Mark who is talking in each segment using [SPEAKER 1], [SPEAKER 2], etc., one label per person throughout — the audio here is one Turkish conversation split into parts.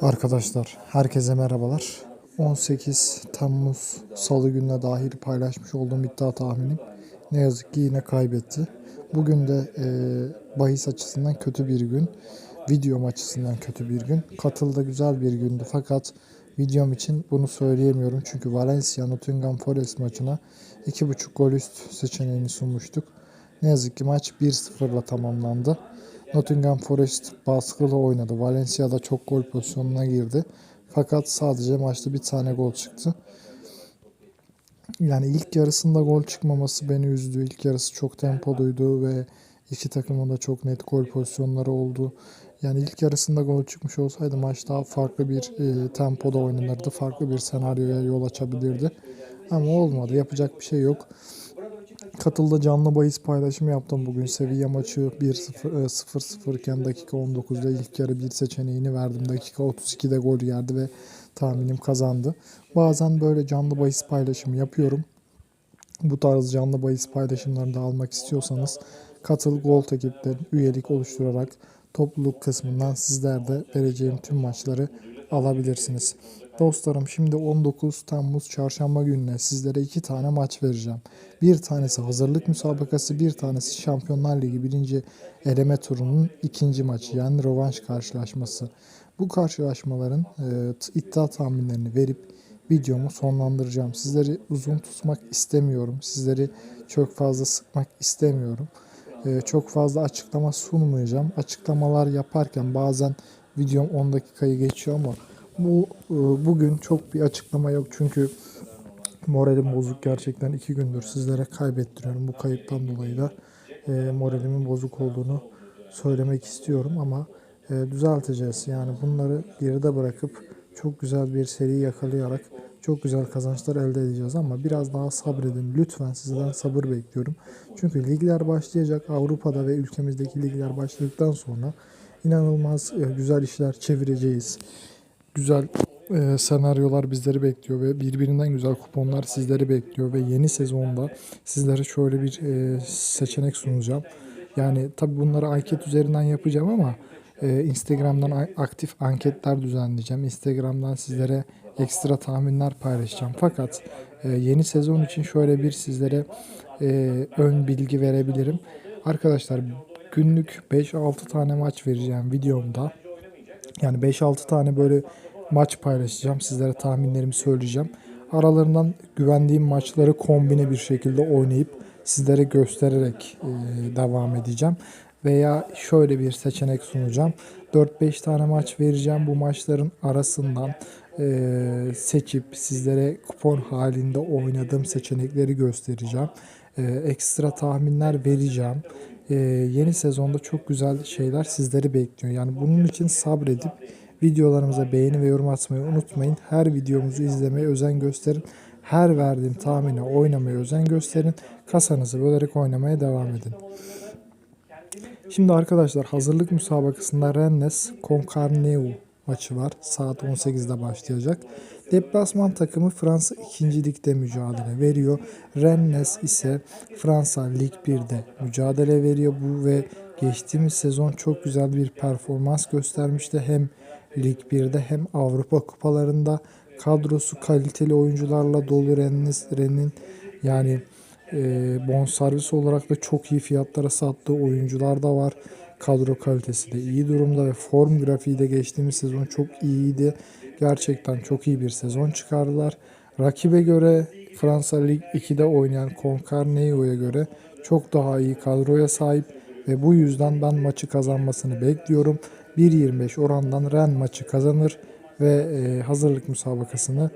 [SPEAKER 1] Arkadaşlar herkese merhabalar. 18 Temmuz Salı gününe dahil paylaşmış olduğum iddia tahminim ne yazık ki yine kaybetti. Bugün de e, bahis açısından kötü bir gün. Videom açısından kötü bir gün. Katılda güzel bir gündü fakat videom için bunu söyleyemiyorum. Çünkü Valencia Nottingham Forest maçına 2.5 gol üst seçeneğini sunmuştuk. Ne yazık ki maç 1-0'la tamamlandı. Nottingham Forest baskılı oynadı. Valencia da çok gol pozisyonuna girdi. Fakat sadece maçta bir tane gol çıktı. Yani ilk yarısında gol çıkmaması beni üzdü. İlk yarısı çok tempoluydu ve iki takımın da çok net gol pozisyonları oldu. Yani ilk yarısında gol çıkmış olsaydı maç daha farklı bir e, tempoda oynanırdı. Farklı bir senaryoya yol açabilirdi. Ama olmadı. Yapacak bir şey yok. Katılda canlı bahis paylaşımı yaptım bugün. Sevilla maçı 1-0 e, 0-0 iken dakika 19'da ilk yarı bir seçeneğini verdim. Dakika 32'de gol geldi ve tahminim kazandı. Bazen böyle canlı bahis paylaşımı yapıyorum. Bu tarz canlı bahis paylaşımlarını da almak istiyorsanız katıl Gold ekiplerin üyelik oluşturarak topluluk kısmından sizler de vereceğim tüm maçları alabilirsiniz. Dostlarım şimdi 19 Temmuz çarşamba gününe sizlere iki tane maç vereceğim. Bir tanesi hazırlık müsabakası, bir tanesi Şampiyonlar Ligi birinci eleme turunun ikinci maçı yani rövanş karşılaşması. Bu karşılaşmaların e, iddia tahminlerini verip videomu sonlandıracağım. Sizleri uzun tutmak istemiyorum. Sizleri çok fazla sıkmak istemiyorum. E, çok fazla açıklama sunmayacağım. Açıklamalar yaparken bazen videom 10 dakikayı geçiyor ama bu e, bugün çok bir açıklama yok çünkü moralim bozuk gerçekten. İki gündür sizlere kaybettiriyorum bu kayıptan dolayı da. E, moralimin bozuk olduğunu söylemek istiyorum ama e, düzelteceğiz. Yani bunları geride bırakıp çok güzel bir seri yakalayarak çok güzel kazançlar elde edeceğiz ama biraz daha sabredin. Lütfen sizden sabır bekliyorum. Çünkü ligler başlayacak. Avrupa'da ve ülkemizdeki ligler başladıktan sonra inanılmaz güzel işler çevireceğiz güzel e, senaryolar bizleri bekliyor ve birbirinden güzel kuponlar sizleri bekliyor ve yeni sezonda sizlere şöyle bir e, seçenek sunacağım. Yani tabi bunları anket üzerinden yapacağım ama e, Instagram'dan aktif anketler düzenleyeceğim. Instagram'dan sizlere ekstra tahminler paylaşacağım. Fakat e, yeni sezon için şöyle bir sizlere e, ön bilgi verebilirim. Arkadaşlar günlük 5-6 tane maç vereceğim videomda. Yani 5-6 tane böyle maç paylaşacağım. Sizlere tahminlerimi söyleyeceğim. Aralarından güvendiğim maçları kombine bir şekilde oynayıp sizlere göstererek devam edeceğim. Veya şöyle bir seçenek sunacağım. 4-5 tane maç vereceğim. Bu maçların arasından seçip sizlere kupon halinde oynadığım seçenekleri göstereceğim. Ekstra tahminler vereceğim. E, yeni sezonda çok güzel şeyler sizleri bekliyor. Yani bunun için sabredip videolarımıza beğeni ve yorum atmayı unutmayın. Her videomuzu izlemeye özen gösterin. Her verdiğim tahmine oynamaya özen gösterin. Kasanızı bölerek oynamaya devam edin. Şimdi arkadaşlar hazırlık müsabakasında Rennes Concarneau maçı var. Saat 18'de başlayacak. Deplasman takımı Fransa 2. Lig'de mücadele veriyor. Rennes ise Fransa Lig 1'de mücadele veriyor. Bu ve geçtiğimiz sezon çok güzel bir performans göstermişti. Hem Lig 1'de hem Avrupa kupalarında kadrosu kaliteli oyuncularla dolu Rennes Rennes'in yani e, bonservis olarak da çok iyi fiyatlara sattığı oyuncular da var. Kadro kalitesi de iyi durumda ve form grafiği de geçtiğimiz sezon çok iyiydi. Gerçekten çok iyi bir sezon çıkardılar. Rakibe göre Fransa Lig 2'de oynayan Concarneau'ya göre çok daha iyi kadroya sahip ve bu yüzden ben maçı kazanmasını bekliyorum. 1.25 orandan Ren maçı kazanır ve e, hazırlık müsabakasını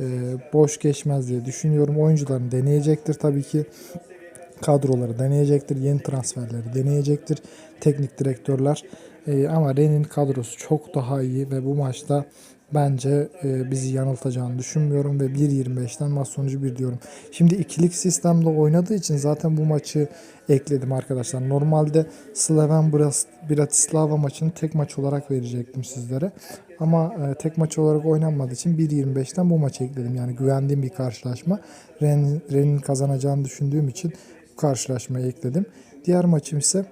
[SPEAKER 1] e, boş geçmez diye düşünüyorum. Oyuncularını deneyecektir tabii ki. Kadroları deneyecektir. Yeni transferleri deneyecektir. Teknik direktörler. E, ama Ren'in kadrosu çok daha iyi ve bu maçta bence e, bizi yanıltacağını düşünmüyorum ve 1.25'ten maç sonucu 1 diyorum. Şimdi ikilik sistemde oynadığı için zaten bu maçı ekledim arkadaşlar. Normalde Slaven Bratislava maçını tek maç olarak verecektim sizlere. Ama e, tek maç olarak oynanmadığı için 1.25'ten bu maçı ekledim. Yani güvendiğim bir karşılaşma. Ren, Ren'in kazanacağını düşündüğüm için bu karşılaşmayı ekledim. Diğer maçım ise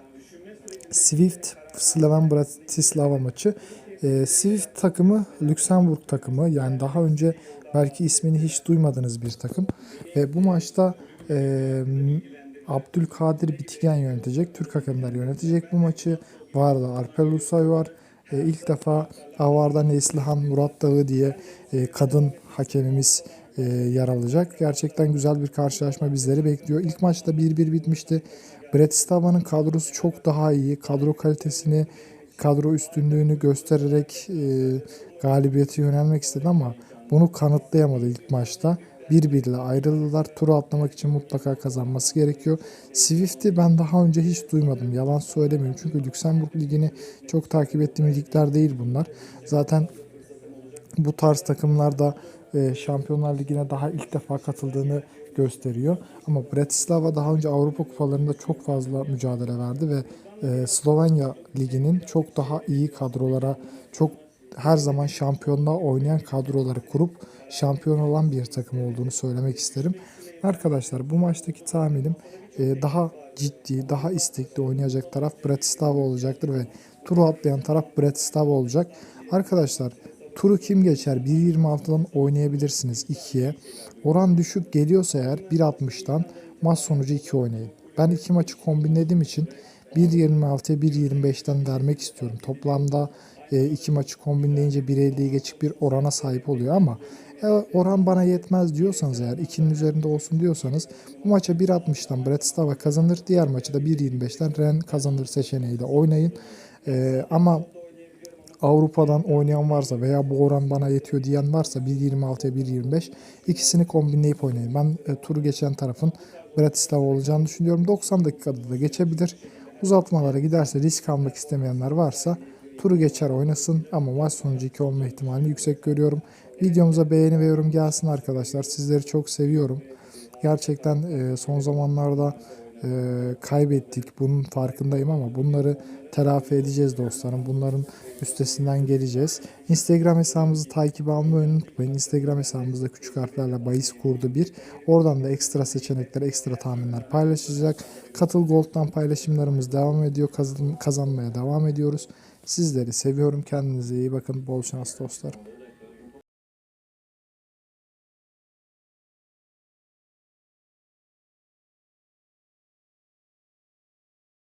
[SPEAKER 1] Swift Slaven Bratislava maçı. E, Swift takımı Lüksemburg takımı yani daha önce belki ismini hiç duymadığınız bir takım. Ve bu maçta e, Abdülkadir Bitigen yönetecek. Türk hakemler yönetecek bu maçı. Vardı Alper Ulusoy var. E, ilk defa Avar'da Neslihan Murat Dağı diye e, kadın hakemimiz e, yer alacak. Gerçekten güzel bir karşılaşma bizleri bekliyor. İlk maçta 1-1 bitmişti. Bratislava'nın kadrosu çok daha iyi. Kadro kalitesini, kadro üstünlüğünü göstererek e, galibiyete yönelmek istedi ama bunu kanıtlayamadı ilk maçta. 1-1 ile ayrıldılar. Turu atlamak için mutlaka kazanması gerekiyor. Swift'i ben daha önce hiç duymadım. Yalan söylemiyorum. Çünkü Lüksemburg Ligi'ni çok takip ettiğim ligler değil bunlar. Zaten bu tarz takımlarda e, Şampiyonlar Ligi'ne daha ilk defa katıldığını gösteriyor. Ama Bratislava daha önce Avrupa kupalarında çok fazla mücadele verdi ve e, Slovenya Ligi'nin çok daha iyi kadrolara, çok her zaman şampiyonluğa oynayan kadroları kurup şampiyon olan bir takım olduğunu söylemek isterim. Arkadaşlar bu maçtaki tahminim e, daha ciddi, daha istekli oynayacak taraf Bratislava olacaktır ve turu atlayan taraf Bratislava olacak. Arkadaşlar turu kim geçer? 1.26'dan oynayabilirsiniz 2'ye. Oran düşük geliyorsa eğer 1.60'dan maç sonucu 2 oynayın. Ben iki maçı kombinlediğim için 1.26'ya 1.25'ten vermek istiyorum. Toplamda e, iki maçı kombinleyince 1.50'yi geçik bir orana sahip oluyor ama e, oran bana yetmez diyorsanız eğer 2'nin üzerinde olsun diyorsanız bu maça 1.60'dan Bratislava kazanır. Diğer maçı da 1.25'ten Ren kazanır seçeneğiyle oynayın. E, ama Avrupa'dan oynayan varsa veya bu oran bana yetiyor diyen varsa 1.26'ya 1.25 ikisini kombinleyip oynayın. Ben e, turu geçen tarafın Bratislava olacağını düşünüyorum. 90 dakikada da geçebilir. Uzatmalara giderse risk almak istemeyenler varsa turu geçer oynasın ama maç sonucu 2 olma ihtimalini yüksek görüyorum. Videomuza beğeni ve yorum gelsin arkadaşlar. Sizleri çok seviyorum. Gerçekten e, son zamanlarda e, kaybettik. Bunun farkındayım ama bunları telafi edeceğiz dostlarım. Bunların üstesinden geleceğiz. Instagram hesabımızı takip almayı unutmayın. Instagram hesabımızda küçük harflerle bahis kurdu bir. Oradan da ekstra seçenekler, ekstra tahminler paylaşacak. Katıl Gold'dan paylaşımlarımız devam ediyor. Kazan, kazanmaya devam ediyoruz. Sizleri seviyorum. Kendinize iyi bakın. Bol şans dostlarım.